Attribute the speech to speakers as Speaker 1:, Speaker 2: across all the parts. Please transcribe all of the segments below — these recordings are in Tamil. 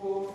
Speaker 1: four,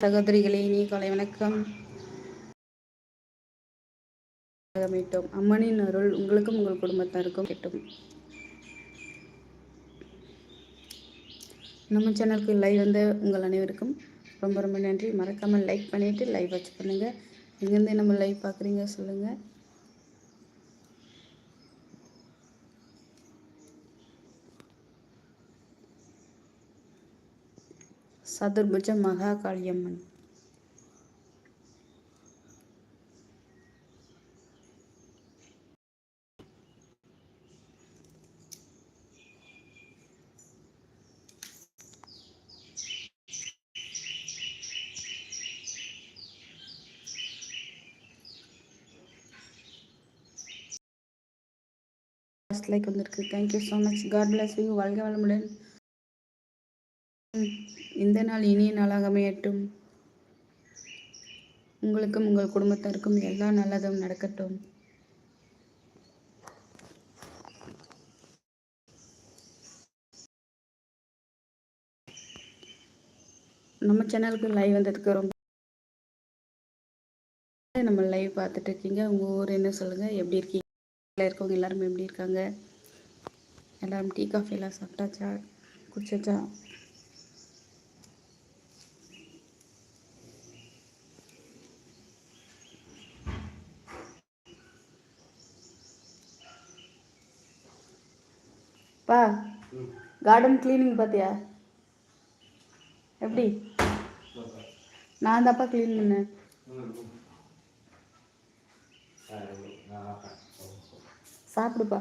Speaker 1: சகோதரிகளே நீ கொலை வணக்கம். மீட்டோம் அம்மனின் அருள் உங்களுக்கும் உங்கள் குடும்பத்தாருக்கும் கிட்டும் நம்ம சேனலுக்கு லைவ் வந்து உங்கள் அனைவருக்கும் ரொம்ப ரொம்ப நன்றி. மறக்காமல் லைக் பண்ணிவிட்டு லைவ் வாட்ச் பண்ணுங்கள் எங்கேருந்து நம்ம லைவ் பார்க்குறீங்க சொல்லுங்கள் சதுர்புஜ மகா காளியம்மன் லைக் வந்திருக்கு. Thank you so much god bless you வாழ்க வளமுடன். இந்த நாள் இனிய நாளாக அமையட்டும். உங்களுக்கும் உங்கள் குடும்பத்தாருக்கும் எல்லா நல்லதும் நடக்கட்டும். நம்ம சேனலுக்கு லைவ் வந்ததுக்கு ரொம்ப நம்ம லைவ் பார்த்துட்டு இருக்கீங்க உங்கள் ஊர் என்ன சொல்லுங்கள் எப்படி இருக்கீங்க? இருக்கவங்க எல்லாருமே எப்படி இருக்காங்க? எல்லாரும் டீ காஃபி எல்லாம் சாப்பிட்டாச்சா? குடிச்சாச்சா? பா. கார்டன் கிளீனிங் பார்த்தியா எப்படி? நான் தான்ப்பா க்ளீன் பண்ணேன். சாப்பிடுப்பா.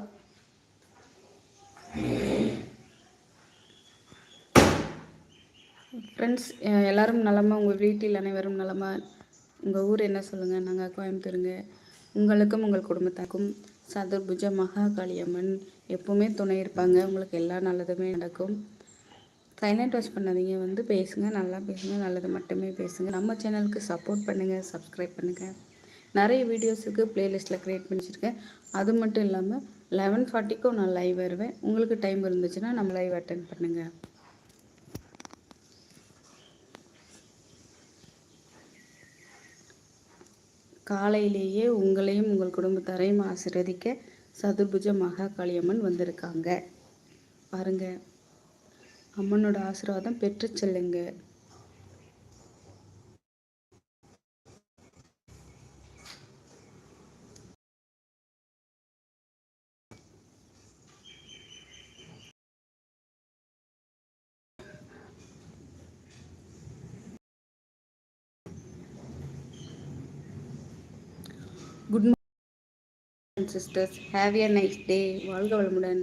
Speaker 1: ஃப்ரெண்ட்ஸ் எல்லோரும் நலமா உங்கள் வீட்டில் அனைவரும் நலமா உங்கள் ஊர் என்ன சொல்லுங்கள் நாங்கள் கோயம்புத்தூருங்க. உங்களுக்கும் உங்கள் குடும்பத்தாருக்கும் சதுர்புஜ மகா காளியம்மன் எப்போவுமே துணை இருப்பாங்க. உங்களுக்கு எல்லா நல்லதுமே நடக்கும். சைலண்ட் வாட்ச் பண்ணாதீங்க. வந்து பேசுங்க. நல்லா பேசுங்க. நல்லது மட்டுமே பேசுங்க. நம்ம சேனலுக்கு சப்போர்ட் பண்ணுங்கள் சப்ஸ்கிரைப் பண்ணுங்கள் நிறைய வீடியோஸுக்கு ப்ளேலிஸ்ட்டில் க்ரியேட் பண்ணிச்சிருக்கேன் அது மட்டும் இல்லாமல் லெவன் ஃபார்ட்டிக்கும் நான் லைவ் வருவேன். உங்களுக்கு டைம் இருந்துச்சுன்னா நம்ம லைவ் அட்டன் பண்ணுங்கள் காலையிலேயே உங்களையும் உங்கள் குடும்பத்தாரையும் ஆசிர்வதிக்க சதுர்புஜ மகா காளியம்மன் வந்திருக்காங்க. பாருங்க. அம்மனோட ஆசீர்வாதம் பெற்று செல்லுங்க good morning sisters have a nice day வாழ்க வளமுடன்.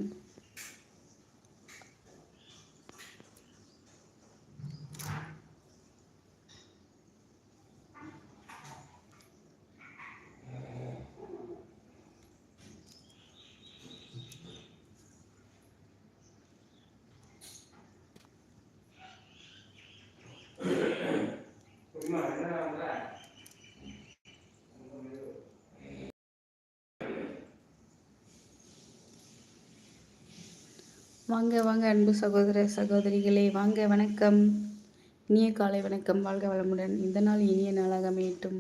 Speaker 1: வாங்க வாங்க அன்பு சகோதர சகோதரிகளே வாங்க வணக்கம். இனிய காலை வணக்கம். வாழ்க வளமுடன். இந்த நாள் இனிய நாளாக அமையட்டும்.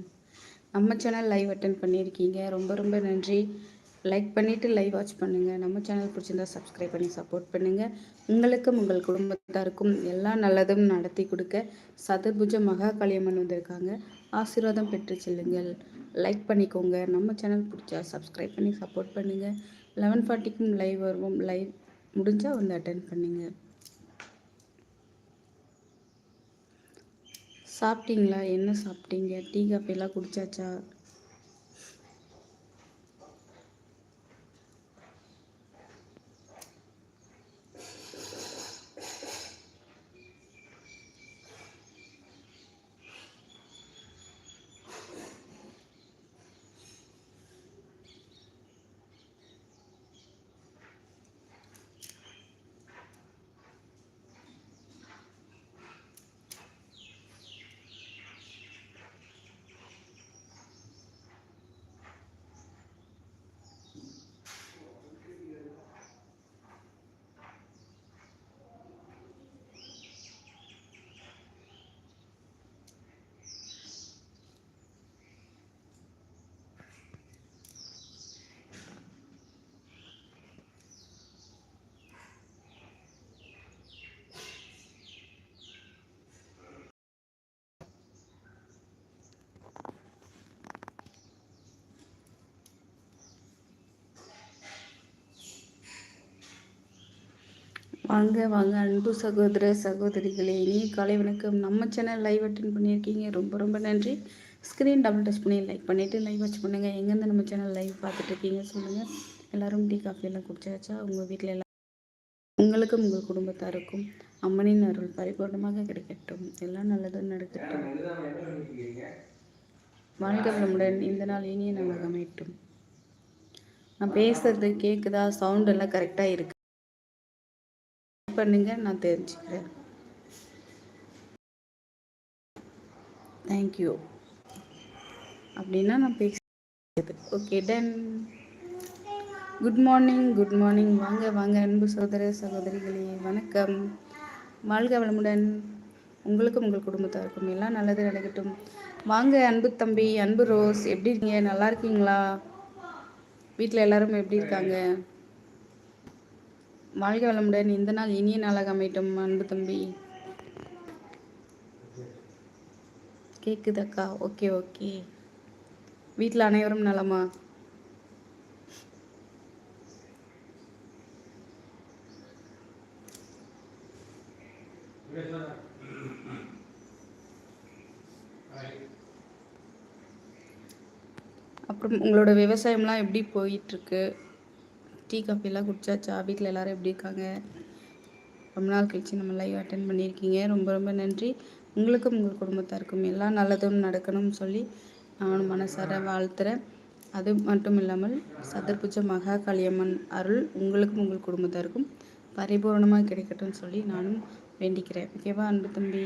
Speaker 1: நம்ம சேனல் லைவ் அட்டன் பண்ணியிருக்கீங்க. ரொம்ப ரொம்ப நன்றி. லைக் பண்ணிவிட்டு லைவ் வாட்ச் பண்ணுங்கள் நம்ம சேனல் பிடிச்சிருந்தா சப்ஸ்கிரைப் பண்ணி சப்போர்ட் பண்ணுங்கள் உங்களுக்கும் உங்கள் குடும்பத்தாருக்கும் எல்லா நல்லதும் நடத்தி கொடுக்க சதுர்புஜ மகா காளியம்மன் வந்திருக்காங்க. ஆசீர்வாதம் பெற்று செல்லுங்கள். லைக் பண்ணிக்கோங்க. நம்ம சேனல் பிடிச்சா சப்ஸ்கிரைப் பண்ணி சப்போர்ட் பண்ணுங்கள் லெவன் ஃபார்ட்டிக்கும் லைவ் வருவோம். லைவ் முடிஞ்சால் வந்து அட்டன் பண்ணுங்க. சாப்பிட்டீங்களா? என்ன சாப்பிட்டீங்க? டீ காஃபிலாம் குடிச்சாச்சா? வாங்க வாங்க அன்பு சகோதர சகோதரிகளே இனிய காலை வணக்கம். நம்ம சேனல் லைவ் அட்டன் பண்ணியிருக்கீங்க. ரொம்ப ரொம்ப நன்றி. ஸ்க்ரீன் டபுள் டச் பண்ணி லைக் பண்ணிவிட்டு லைவ் வாட்ச் பண்ணுங்கள் எங்கேருந்து நம்ம சேனல் லைவ் பார்த்துட்டு இருக்கீங்க சொல்லுங்கள் எல்லோரும் டீ காஃபியெல்லாம் குடிச்சாச்சா? உங்கள் வீட்டில் எல்லாம் உங்களுக்கும் உங்கள் குடும்பத்தாருக்கும் அம்மனின் அருள் பரிபூர்ணமாக கிடைக்கட்டும். எல்லாம் நல்லதும் நடக்கட்டும். வாழ்க வளமுடன். இந்த நாள் இனிய நாளாக அமையட்டும். நான் பேசுறது கேட்குதா சவுண்ட் எல்லாம் கரெக்டாக இருக்கு. பண்ணுங்க நான் தெரிஞ்சுக்கிறேன். தேங்க்யூ அப்படின்னா நான் பேசுறது okay done good morning good morning வாங்க வாங்க அன்பு சகோதர சகோதரிகளே வணக்கம். வாழ்க வளமுடன். உங்களுக்கும் உங்கள் குடும்பத்தாருக்கும் எல்லாம் நல்லது நடக்கட்டும். வாங்க அன்பு தம்பி அன்பு ரோஸ் எப்படி இருக்கீங்க? நல்லா இருக்கீங்களா? வீட்டில் எல்லாரும் எப்படி இருக்காங்க? வாழ்க வளமுடன். இந்த நாள் இனிய நாளாக அமையட்டும் அன்பு தம்பி. கேக்குதக்கா? Okay okay. வீட்டில் அனைவரும் நலமா? அப்புறம் உங்களோட விவசாயம்லாம் எப்படி போயிட்டுருக்கு டீ காஃபிலாம் குடிச்சாச்சா? வீட்டில் எல்லோரும் எப்படி இருக்காங்க? ரொம்ப நாள் கழித்து நம்ம லைவ் அட்டன் பண்ணியிருக்கீங்க. ரொம்ப ரொம்ப நன்றி. உங்களுக்கும் உங்கள் குடும்பத்தாருக்கும் எல்லாம் நல்லதும் நடக்கணும்னு சொல்லி நானும் மனசார வாழ்த்துறேன். அது மட்டும் இல்லாமல் சதர்புஜ மகா காளியம்மன் அருள் உங்களுக்கும் உங்கள் குடும்பத்தாருக்கும் பரிபூர்ணமாக கிடைக்கட்டும்னு சொல்லி நானும் வேண்டிக்கிறேன். ஓகேவா அன்பு தம்பி?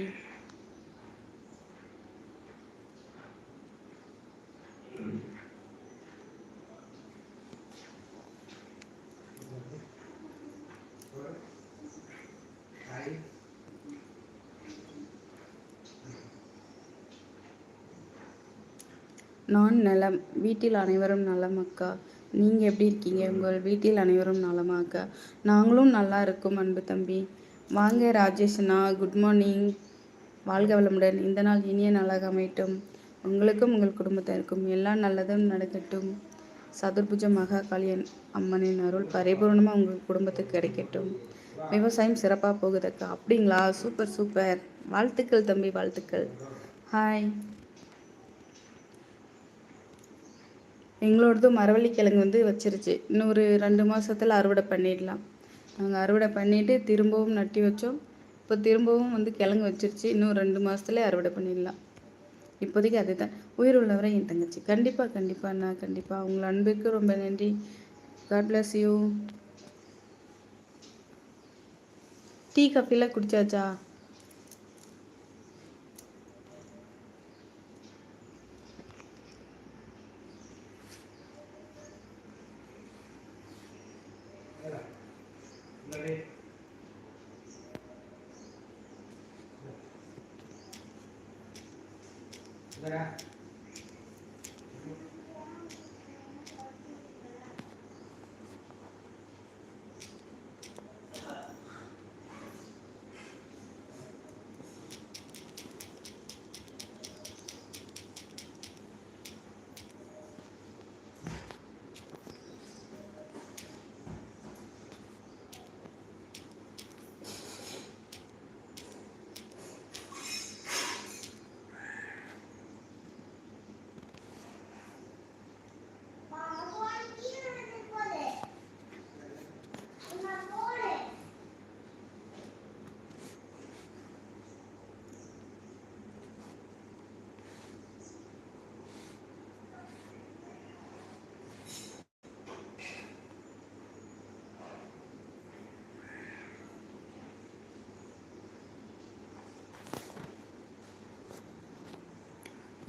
Speaker 1: நான் நலம் வீட்டில் அனைவரும் நலம் அக்கா. நீங்கள் எப்படி இருக்கீங்க? உங்கள் வீட்டில் அனைவரும் நலமா அக்கா? நாங்களும் நல்லா இருக்கோம் அன்பு தம்பி. வாங்க ராஜேஷ்னா குட் மார்னிங் வாழ்க வளமுடன். இந்த நாள் இனிய நாளாக அமையட்டும். உங்களுக்கும் உங்கள் குடும்பத்திற்கும் எல்லாம் நல்லதும் நடக்கட்டும். சதுர்புஜ மகா காளியன் அம்மனின் அருள் பரிபூர்ணமாக உங்கள் குடும்பத்துக்கு கிடைக்கட்டும். விவசாயம் சிறப்பாக போகுதுக்கா. அப்படிங்களா? Super super. வாழ்த்துக்கள் தம்பி வாழ்த்துக்கள். ஹாய் எங்களோடது மரவள்ளிக்கிழங்கு வந்து வச்சிருச்சு. இன்னொரு ரெண்டு மாதத்தில் அறுவடை பண்ணிடலாம். நாங்கள் அறுவடை பண்ணிவிட்டு திரும்பவும் நட்டி வச்சோம். இப்போ திரும்பவும் வந்து கிழங்கு வச்சிருச்சு. இன்னும் ரெண்டு மாதத்துல அறுவடை பண்ணிடலாம். இப்போதைக்கு அதுதான். உயிர் உள்ளவரை என் தங்கச்சி. கண்டிப்பாக கண்டிப்பாக அண்ணா கண்டிப்பாக உங்கள் அன்புக்கு ரொம்ப நன்றி. காட் பிளஸ் யூ டீ காஃபிலாம் குடிச்சாச்சா? sopra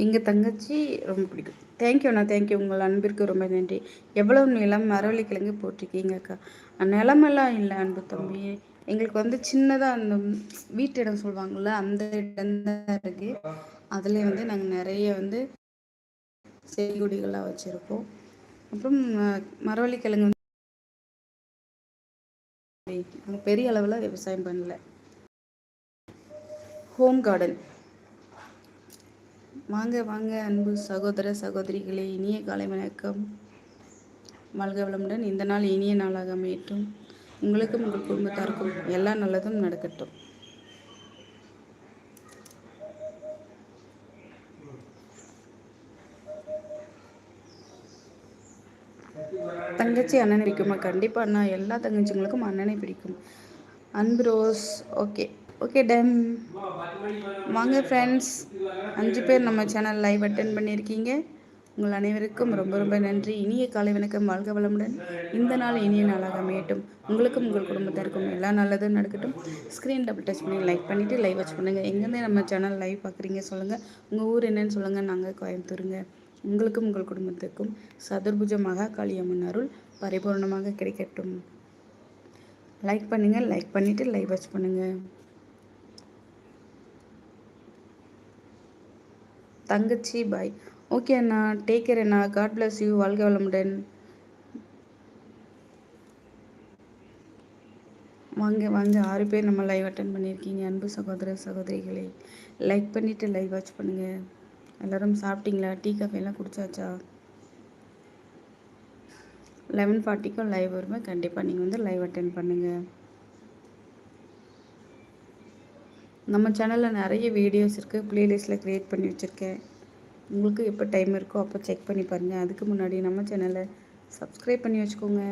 Speaker 1: எங்கள் தங்கச்சி ரொம்ப பிடிக்கும். தேங்க்யூ அண்ணா தேங்க்யூ உங்கள் அன்பிற்கு ரொம்ப நன்றி. எவ்வளவு நிலம் மரவள்ளி கிழங்கு போட்டிருக்கீங்க அக்கா? நிலமெல்லாம் இல்லை அன்பு தம்பி. எங்களுக்கு வந்து சின்னதாக அந்த வீட்டு இடம் சொல்லுவாங்கள்ல அந்த இடம் தான் இருக்குது அதில் வந்து நாங்கள் நிறைய வந்து செய்கொடிகளாக வச்சுருக்கோம். அப்புறம் மரவள்ளி கிழங்கு வந்து பெரிய அளவில் விவசாயம் பண்ணல. ஹோம் கார்டன் வாங்க வாங்க அன்பு சகோதர சகோதரிகளே இனிய காலை வணக்கம். வாழ்க வளமுடன் இந்த நாள் இனிய நாளாக அமையட்டும். உங்களுக்கும் உங்கள் குடும்பத்தாருக்கும் எல்லா நல்லதும் நடக்கட்டும். தங்கச்சி அண்ணனை பிடிக்குமா? கண்டிப்பாக அண்ணா. எல்லா தங்கச்சிங்களுக்கும் அண்ணனை பிடிக்கும். அன்பு ரோஸ் ஓகே. ஓகே டன் வாங்க ஃப்ரெண்ட்ஸ் அஞ்சு பேர் நம்ம சேனல் லைவ் அட்டன் பண்ணியிருக்கீங்க. உங்கள் அனைவருக்கும் ரொம்ப ரொம்ப நன்றி. இனிய காலை வணக்கம். வாழ்க வளமுடன். இந்த நாள் இனிய நாளாக அமையட்டும். உங்களுக்கும் உங்கள் குடும்பத்திற்கும் எல்லா நல்லதும் நடக்கட்டும். ஸ்க்ரீன் டபுள் டச் பண்ணி லைக் பண்ணிவிட்டு லைவ் வச்சு பண்ணுங்கள் எங்கேருந்தே நம்ம சேனல் லைவ் பார்க்குறீங்க சொல்லுங்கள் உங்கள் ஊர் என்னன்னு சொல்லுங்கள் நாங்கள் கோயம்புத்தூருங்க. உங்களுக்கும் உங்கள் குடும்பத்திற்கும் சதுர்புஜ மகா காளியம்மன் அருள் பரிபூர்ணமாக கிடைக்கட்டும். லைக் பண்ணுங்கள் லைக் பண்ணிவிட்டு லைவ் வாட்ச் பண்ணுங்கள் தங்கச்சி பாய் ஓகே அண்ணா. டேக் கேர் அண்ணா. காட் பிளஸ் யூ வாழ்க வளமுடன். வாங்க வாங்க. ஆறு பேர் நம்ம லைவ் அட்டன் பண்ணியிருக்கீங்க. அன்பு சகோதர சகோதரிகளை. லைக் பண்ணிவிட்டு லைவ் வாட்ச் பண்ணுங்கள் எல்லோரும் சாப்பிட்டீங்களா? டீ காஃபிலாம் குடிச்சாச்சா? லெவன் ஃபார்ட்டிக்கும் லைவ் வருவேன் கண்டிப்பாக நீங்கள் வந்து லைவ் அட்டன் பண்ணுங்கள் நம்ம சேனலில் நிறைய வீடியோஸ் இருக்குது ப்ளேலிஸ்ட்டில் க்ரியேட் பண்ணி வச்சுருக்கேன். உங்களுக்கு எப்போ டைம் இருக்கோ அப்போ செக் பண்ணி பாருங்கள் அதுக்கு முன்னாடி நம்ம சேனலை சப்ஸ்கிரைப் பண்ணி வச்சுக்கோங்க.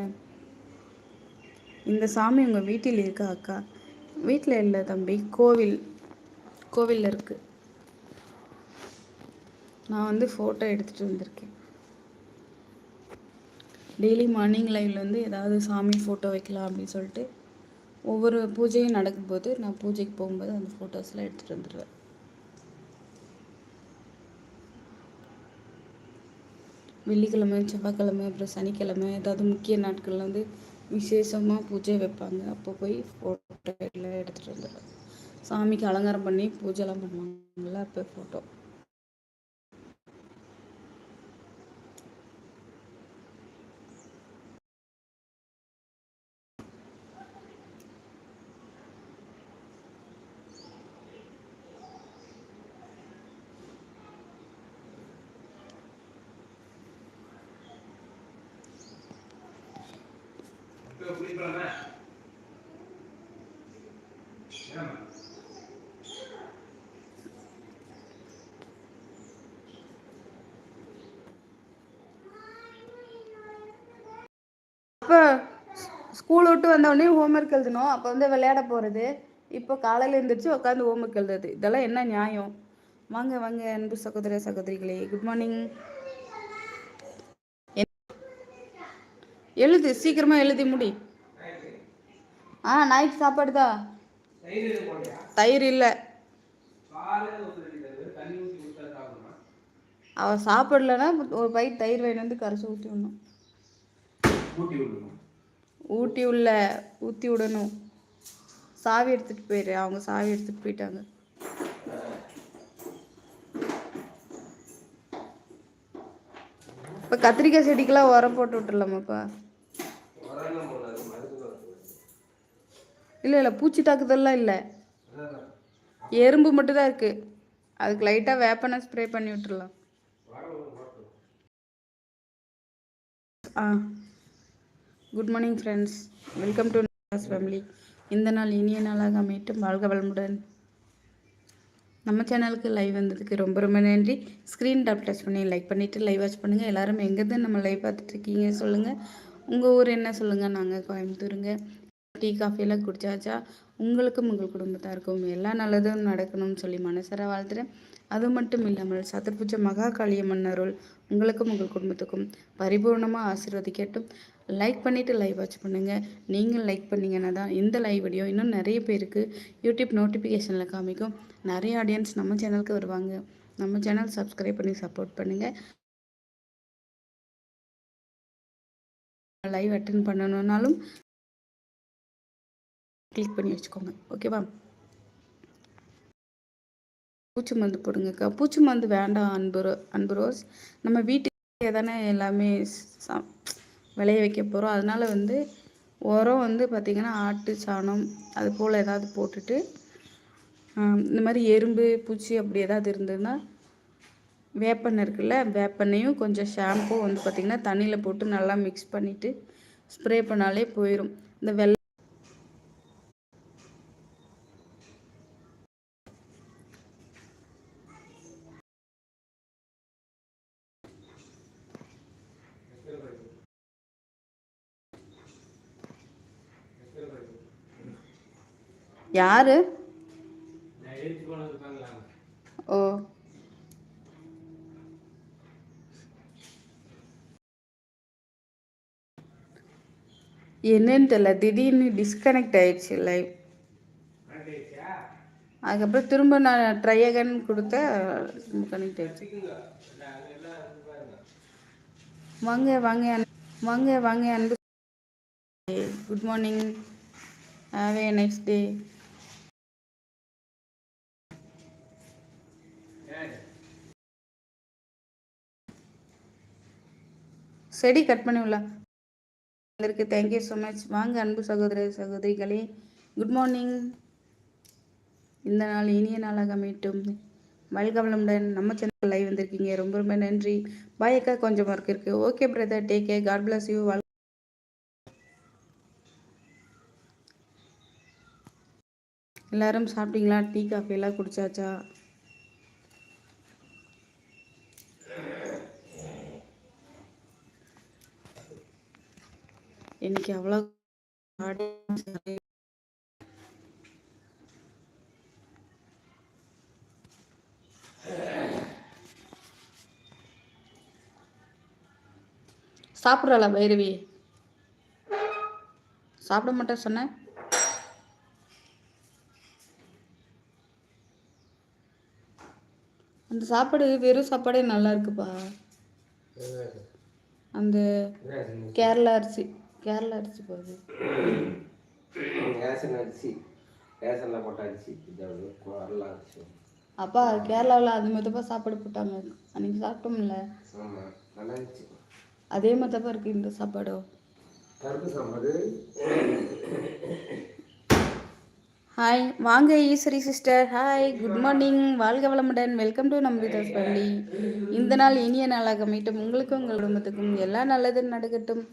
Speaker 1: இந்த சாமி உங்கள் வீட்டில் இருக்கா அக்கா? வீட்டில் இல்லை தம்பி. கோவில். கோவிலில் இருக்குது நான் வந்து ஃபோட்டோ எடுத்துகிட்டு வந்திருக்கேன். டெய்லி மார்னிங் லைவில் வந்து ஏதாவது சாமி ஃபோட்டோ வைக்கலாம் அப்படின்னு சொல்லிட்டு ஒவ்வொரு பூஜையும் நடக்கும்போது நான் பூஜைக்கு போகும்போது அந்த ஃபோட்டோஸ்லாம் எடுத்துகிட்டு வந்துடுவேன் வெள்ளிக்கிழமை செவ்வாய்க்கிழமை அப்புறம் சனிக்கிழமை ஏதாவது முக்கிய நாட்களில் வந்து விசேஷமாக பூஜை வைப்பாங்க. அப்போ போய் ஃபோட்டோ எல்லாம் எடுத்துகிட்டு வந்துடுவேன் சாமிக்கு அலங்காரம் பண்ணி பூஜைலாம் பண்ணுவாங்கள்ல அப்போ ஃபோட்டோ அப்போ ஸ்கூல் விட்டு வந்தோடனே ஹோம்ஒர்க் எழுதணும். அப்போ வந்து விளையாட போகிறது இப்போ காலையில் எழுந்திரிச்சு உட்காந்து ஹோம்ஒர்க் எழுதுறது. இதெல்லாம் என்ன நியாயம்? வாங்க வாங்க அன்பு சகோதர சகோதரிகளே குட் மார்னிங் எழுது சீக்கிரமா எழுதி முடி. ஆ நாய்க்கு சாப்பாடு தான் தயிர் இல்லை. அவ சாப்பிடலன்னா ஒரு பை தயிர் வேணும் வந்து கரைச்சி ஊற்றி விடணும் ஊட்டி உள்ள ஊற்றி விடணும். சாவி எடுத்துகிட்டு போயிடு அவங்க சாவி எடுத்துகிட்டு போயிட்டாங்க. இப்போ கத்திரிக்காய் செடிக்கெல்லாம் உரம் போட்டு விட்டுலாமாப்பா
Speaker 2: உரம்லாம்
Speaker 1: இல்லை இல்லை பூச்சி தாக்குதல்லாம் இல்லை. எறும்பு மட்டும் தான் இருக்குது அதுக்கு லைட்டாக வேப்பனை ஸ்ப்ரே பண்ணி விட்டுறலாம். ஆ. Good morning friends welcome to family இந்த நாள் இனிய நாளாக அமையட்டும். வாழ்க வளமுடன். நம்ம சேனலுக்கு லைவ் வந்ததுக்கு ரொம்ப ரொம்ப நன்றி. ஸ்க்ரீன் டாப் டச் பண்ணி லைக் பண்ணிவிட்டு லைவ் வாட்ச் பண்ணுங்கள் எல்லோரும் எங்கேருந்து நம்ம லைவ் பார்த்துட்டு இருக்கீங்க சொல்லுங்கள் உங்கள் ஊர் என்ன சொல்லுங்கள் நாங்கள் கோயம்புத்தூருங்க. டீ காஃபியெல்லாம் குடிச்சாச்சா? உங்களுக்கும் உங்கள் குடும்பத்தாருக்கும் எல்லா நல்லதும் நடக்கணும்னு சொல்லி மனசார வாழ்த்துறேன். அது மட்டும் இல்லாமல் சதுர்புஜ மகா காளியம்மன் அருள் உங்களுக்கும் உங்கள் குடும்பத்துக்கும் பரிபூர்ணமாக ஆசீர்வதிக்கட்டும். லைக் பண்ணிவிட்டு லைவ் வாட்ச் பண்ணுங்கள் நீங்கள் லைக் பண்ணீங்கன்னா தான் இந்த லைவ் வீடியோ இன்னும் நிறைய பேருக்கு யூடியூப் நோட்டிஃபிகேஷனில் காமிக்கும். நிறைய ஆடியன்ஸ் நம்ம சேனலுக்கு வருவாங்க. நம்ம சேனல் சப்ஸ்கிரைப் பண்ணி சப்போர்ட் பண்ணுங்கள் லைவ் அட்டன் பண்ணணுன்னாலும் கிளிக் பண்ணி வச்சுக்கோங்க. ஓகேவா பூச்சி மருந்து போடுங்கக்கா. பூச்சி மருந்து வேண்டாம் அன்பு அன்பு ரோஸ் நம்ம வீட்டுக்கே தானே எல்லாமே சா- விளைய வைக்க போகிறோம் அதனால வந்து உரம் வந்து பார்த்திங்கன்னா ஆட்டு சாணம் அது போல் ஏதாவது போட்டுட்டு இந்த மாதிரி எறும்பு பூச்சி அப்படி ஏதாவது இருந்ததுன்னா வேப்பெண்ணெய் இருக்குல்ல வேப்பெண்ணையும் கொஞ்சம் ஷாம்பு வந்து பார்த்திங்கன்னா தண்ணியில் போட்டு நல்லா மிக்ஸ் பண்ணிவிட்டு ஸ்ப்ரே பண்ணாலே போயிடும் இந்த வெள்ளை யாரு? ஓ. என்னன்னு தெரியல. திடீர்னு டிஸ்கனெக்ட் ஆயிடுச்சு லைவ் அதுக்கப்புறம் திரும்ப நான் ட்ரை அகன் கொடுத்த கனெக்ட் ஆயிடுச்சு. வாங்க வாங்க வாங்க வாங்க அன்பு. Good morning have a next day செடி கட் பண்ணி உள்ள வந்திருக்கு. தேங்க்யூ ஸோ மச் வாங்க அன்பு சகோதர சகோதரிகளே குட் மார்னிங் இந்த நாள் இனிய நாளாக அமையட்டும். மல்கவளமுடன் நம்ம சேனல் லைவ் வந்திருக்கீங்க. ரொம்ப ரொம்ப நன்றி. பாய் அக்கா. கொஞ்சம் ஒர்க் இருக்கு. Okay brother take care god bless you எல்லாரும் சாப்பிட்டீங்களா? டீ காஃபி எல்லாம் குடிச்சாச்சா? இன்னைக்கு அவ்வளோ சாப்பிட்றாளா பைரவி? சாப்பிட மாட்டேன் சொன்னேன் அந்த சாப்பாடு வெறும் சாப்பாடே நல்லா இருக்குப்பா. அந்த கேரளா அரிசி. கேரளா அரிசி போகுது.
Speaker 2: ரேஷன் அரிசி ரேஷனில் போட்ட அரிசி இதாவது குரலாம் அரிசி
Speaker 1: அப்பா கேரளாவில் அது மெதப்பா சாப்பாடு போட்டாங்க. அன்னைக்கு சாப்பிட்டோம்ல.
Speaker 2: ஆமாம் நல்லா இருந்துச்சு.
Speaker 1: அதே மெதப்பா இருக்கு இந்த சாப்பாடும்
Speaker 2: கருப்பு சாம்பார்.
Speaker 1: ஹாய் வாங்க Eswari sister hi good morning வாழ்க வளமுடன். வெல்கம் டு நம்ம விதாஸ் ஃபேமிலி இந்த நாள் இனிய நாளாக மீட்டும் உங்களுக்கும் உங்கள் குடும்பத்துக்கும் எல்லா நல்லதும் நடக்கட்டும்.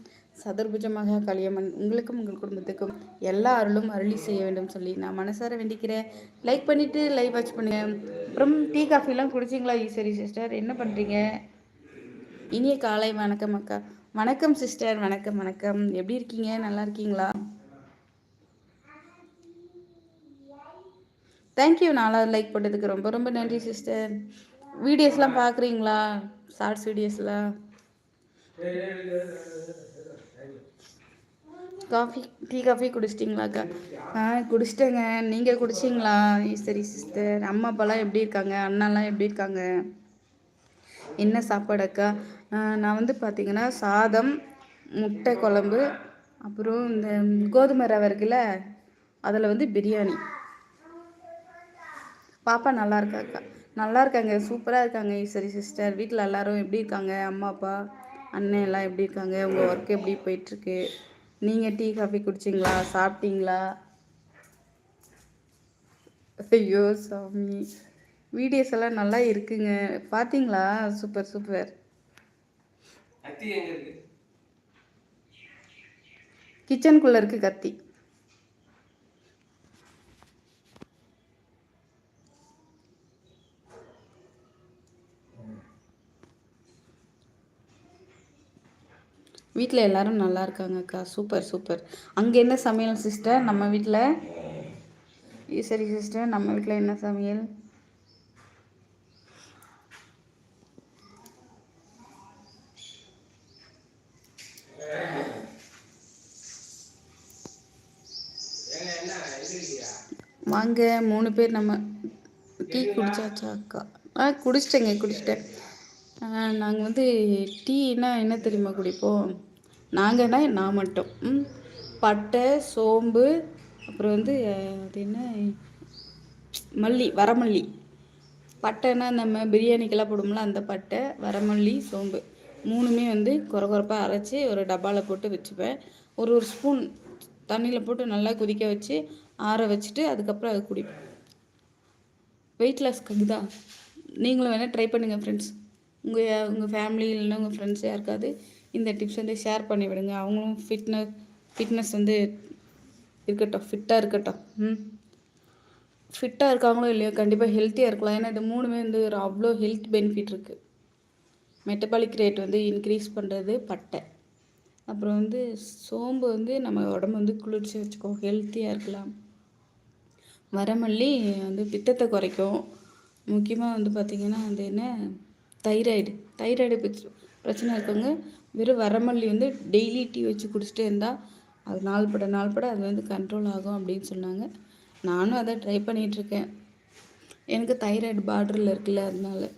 Speaker 1: சதுர்புஜமாக கலியம்மன் உங்களுக்கும் உங்கள் குடும்பத்துக்கும் எல்லா அருளும் அருளி செய்ய வேண்டும் சொல்லி நான் மனசார வேண்டிக்கிறேன். லைக் பண்ணிவிட்டு லைவ் வாட்ச் பண்ணுங்க. அப்புறம் டீ காஃபிலாம் குடிச்சிங்களா ஈஸ்வரி சிஸ்டர் என்ன பண்ணுறீங்க இனிய காலை வணக்கம் அக்கா. வணக்கம் சிஸ்டர் வணக்கம் வணக்கம். எப்படி இருக்கீங்க? நல்லா இருக்கீங்களா? தேங்க்யூ நாலாவது லைக் போட்டதுக்கு ரொம்ப ரொம்ப நன்றி சிஸ்டர் வீடியோஸ்லாம் பார்க்குறீங்களா ஷார்ட்ஸ் வீடியோஸ்லாம் காஃபி டீ காஃபி குடிச்சிட்டிங்களாக்கா? ஆ குடிச்சிட்டேங்க. நீங்கள் குடிச்சிங்களா? சரி சிஸ்டர். அம்மா அப்பாலாம் எப்படி இருக்காங்க? அண்ணாலாம் எப்படி இருக்காங்க? என்ன சாப்பாடு அக்கா நான் வந்து பார்த்தீங்கன்னா சாதம் முட்டை குழம்பு அப்புறம் இந்த கோதுமை ரவை இருக்குல்ல அதில் வந்து பிரியாணி. பாப்பா நல்லா இருக்காக்கா? நல்லா இருக்காங்க. சூப்பராக இருக்காங்க. சரி சிஸ்டர். வீட்டில் எல்லாரும் எப்படி இருக்காங்க? அம்மா அப்பா அண்ணன் எல்லாம் எப்படி இருக்காங்க? உங்கள் ஒர்க் எப்படி போயிட்டுருக்கு நீங்கள் டீ காஃபி குடிச்சிங்களா? சாப்பிட்டீங்களா? ஐயோ சாமி. வீடியோஸ் எல்லாம் நல்லா இருக்குங்க. பார்த்தீங்களா சூப்பர் சூப்பர். கிச்சனுக்குள்ளே இருக்கு கத்தி. வீட்டில் எல்லாரும் நல்லா இருக்காங்கக்கா சூப்பர் சூப்பர். அங்கே என்ன சமையல் சிஸ்டர் நம்ம வீட்டில் சரி சிஸ்டர் நம்ம வீட்டில் என்ன சமையல்? வாங்க மூணு பேர் நம்ம டீ குடிச்சாச்சா அக்கா? ஆ குடிச்சிட்டேங்க குடிச்சிட்டேன். நாங்கள் வந்து டீனா என்ன தெரியுமா குடிப்போம்? நாங்கள்னா நான் மட்டும். ம் பட்டை சோம்பு அப்புறம் வந்து அது என்ன? மல்லி வரமல்லி. பட்டைன்னா நம்ம பிரியாணிக்கெல்லாம் போடும்ல அந்த பட்டை வரமல்லி சோம்பு. மூணுமே வந்து குறை குறைப்பாக அரைச்சி ஒரு டப்பாவில் போட்டு வச்சுப்பேன். ஒரு ஒரு ஸ்பூன் தண்ணியில் போட்டு நல்லா கொதிக்க வச்சு ஆற வச்சுட்டு அதுக்கப்புறம் அது குடிப்பேன். வெயிட் லாஸ்க்கு தான் நீங்களும் வேணால் ட்ரை பண்ணுங்கள் ஃப்ரெண்ட்ஸ் உங்கள் உங்கள் ஃபேமிலி இல்லைன்னா உங்கள் ஃப்ரெண்ட்ஸ் யாருக்காவது இந்த டிப்ஸ் வந்து ஷேர் பண்ணி விடுங்க. அவங்களும் ஃபிட்னஸ் ஃபிட்னஸ் வந்து இருக்கட்டும் ஃபிட்டாக இருக்கட்டும். ம். ஃபிட்டாக இருக்காங்களோ இல்லையோ கண்டிப்பாக ஹெல்த்தியாக இருக்கலாம். ஏன்னா இது மூணுமே வந்து ஒரு அவ்வளோ ஹெல்த் பெனிஃபிட் இருக்குது மெட்டபாலிக் ரேட் வந்து இன்க்ரீஸ் பண்ணுறது பட்டை. அப்புறம் வந்து சோம்பு வந்து நம்ம உடம்பு வந்து குளிர்ச்சி வச்சுக்கோ ஹெல்த்தியாக இருக்கலாம். வரமல்லி வந்து பித்தத்தை குறைக்கும். முக்கியமாக வந்து பார்த்திங்கன்னா வந்து என்ன தைராய்டு. தைராய்டு பிரச்சனை இருக்கவங்க வெறும் வரமல்லி வந்து டெய்லி டீ வச்சு குடிச்சிட்டே இருந்தால் அது நாள் பட நாள் பட அது வந்து கண்ட்ரோல் ஆகும் அப்படின்னு சொன்னாங்க. நானும் அதை ட்ரை பண்ணிகிட்ருக்கேன் எனக்கு தைராய்டு பார்டரில் இருக்குல்ல அதனால.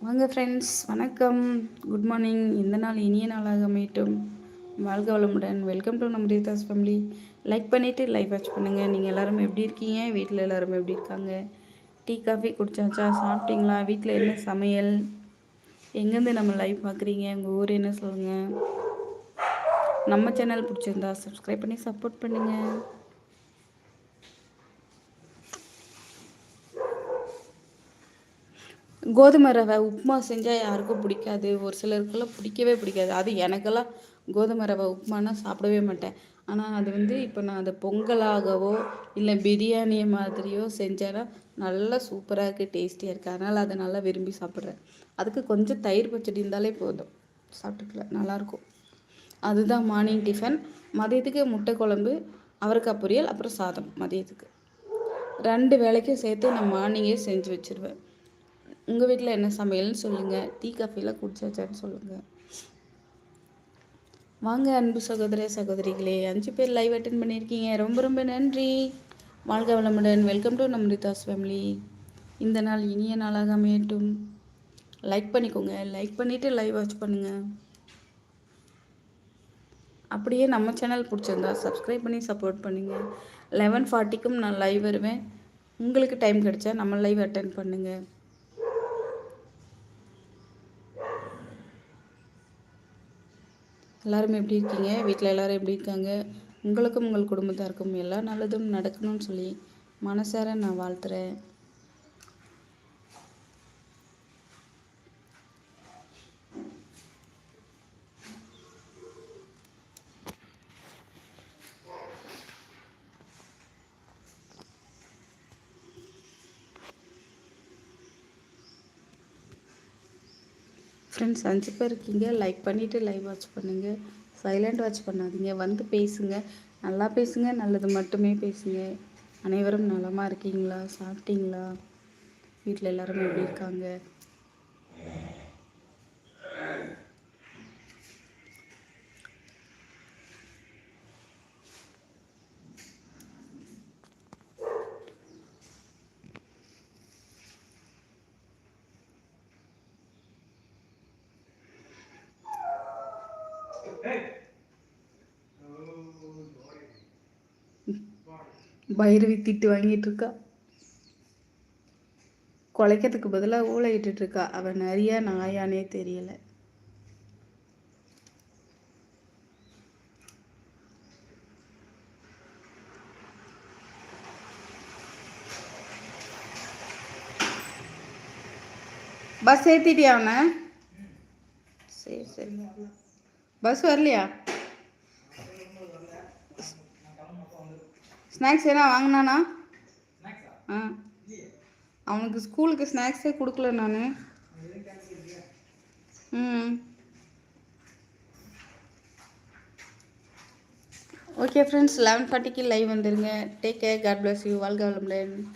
Speaker 1: வாங்க ஃப்ரெண்ட்ஸ் வணக்கம். குட் மார்னிங் இந்த நாள் இனிய நாளாக அமையட்டும். வாழ்க வளமுடன். வெல்கம் டு நம்ம ரீதாஸ் ஃபேமிலி லைக் பண்ணிவிட்டு லைக் வாட்ச் பண்ணுங்கள் நீங்கள் எல்லாரும் எப்படி இருக்கீங்க? வீட்டில் எல்லோரும் எப்படி இருக்காங்க? டீ காஃபி குடித்தாச்சா சாப்பிட்டீங்களா? வீட்டில் என்ன சமையல்? எங்கேருந்து நம்ம லைவ் பார்க்குறீங்க? உங்கள் ஊர் என்ன சொல்லுங்கள் நம்ம சேனல் பிடிச்சிருந்தா சப்ஸ்கிரைப் பண்ணி சப்போர்ட் பண்ணுங்கள் கோதுமை ரவை உப்புமா செஞ்சால் யாருக்கும் பிடிக்காது. ஒரு சிலருக்கெல்லாம் பிடிக்கவே பிடிக்காது. அது எனக்கெல்லாம் கோதுமை ரவை உப்புமானா சாப்பிடவே மாட்டேன். ஆனால் அது வந்து இப்போ நான் அதை பொங்கலாகவோ இல்லை பிரியாணி மாதிரியோ செஞ்சேன்னா நல்லா சூப்பராக இருக்குது டேஸ்டியாக இருக்குது அதனால் அதை நல்லா விரும்பி சாப்பிட்றேன். அதுக்கு கொஞ்சம் தயிர் பச்சடி இருந்தாலே போதும். சாப்பிட்டுக்கலாம் நல்லாயிருக்கும் அதுதான் மார்னிங் டிஃபன் மதியத்துக்கு முட்டை குழம்பு அவரைக்காய் பொரியல் அப்புறம் சாதம் மதியத்துக்கு. ரெண்டு வேலைக்கும் சேர்த்து நான் மார்னிங்கே செஞ்சு வச்சுருவேன். உங்கள் வீட்டில் என்ன சமையல்னு சொல்லுங்கள் டீ காஃபிலாம் குடிச்சாச்சான்னு சொல்லுங்கள் வாங்க அன்பு சகோதர சகோதரிகளே. அஞ்சு பேர் லைவ் அட்டன் பண்ணியிருக்கீங்க. ரொம்ப ரொம்ப நன்றி. வாழ்க வளமுடன். வெல்கம் டு நம்ரிதாஸ் ஃபேமிலி இந்த நாள் இனிய நாளாக அமையட்டும். லைக் பண்ணிக்கோங்க. லைக் பண்ணிவிட்டு லைவ் வாட்ச் பண்ணுங்கள் அப்படியே நம்ம சேனல் பிடிச்சிருந்தா சப்ஸ்கிரைப் பண்ணி சப்போர்ட் பண்ணுங்கள் லெவன் ஃபார்ட்டிக்கும் நான் லைவ் வருவேன். உங்களுக்கு டைம் கிடைச்சா நம்ம லைவ் அட்டன் பண்ணுங்கள் எல்லோரும் எப்படி இருக்கீங்க? வீட்டில் எல்லோரும் எப்படி இருக்காங்க? உங்களுக்கும் உங்கள் குடும்பத்தாருக்கும் எல்லா நல்லதும் நடக்கணும்னு சொல்லி மனசார நான் வாழ்த்துறேன். ஃப்ரெண்ட்ஸ் அஞ்சு பேர் இருக்கீங்க. லைக் பண்ணிவிட்டு லைவ் வாட்ச் பண்ணுங்கள் சைலண்ட் வாட்ச் பண்ணாதீங்க. வந்து பேசுங்க. நல்லா பேசுங்க. நல்லது மட்டுமே பேசுங்க. அனைவரும் நலமாக இருக்கீங்களா? சாப்பிட்டீங்களா? வீட்டில் எல்லோரும் எப்படி இருக்காங்க? பைரவி திட்டு வாங்கிட்டு இருக்கா குலைக்கிறதுக்கு பதிலாக ஊழையிட்டு இருக்கா அவன் நிறைய நாயானே தெரியல. பஸ் ஏற்றிட்டியா அவனை? சரி சரி. பஸ் வரலையா? ஸ்நாக்ஸ் எதனா வாங்கினானா? ஆ. அவனுக்கு ஸ்கூலுக்கு ஸ்நாக்ஸே கொடுக்கல நான். ம். ஓகே ஃப்ரெண்ட்ஸ் லெவன் ஃபார்ட்டிக்கு லைவ் வந்துருங்க. Take care god bless you வாழ்க வளமுடன்.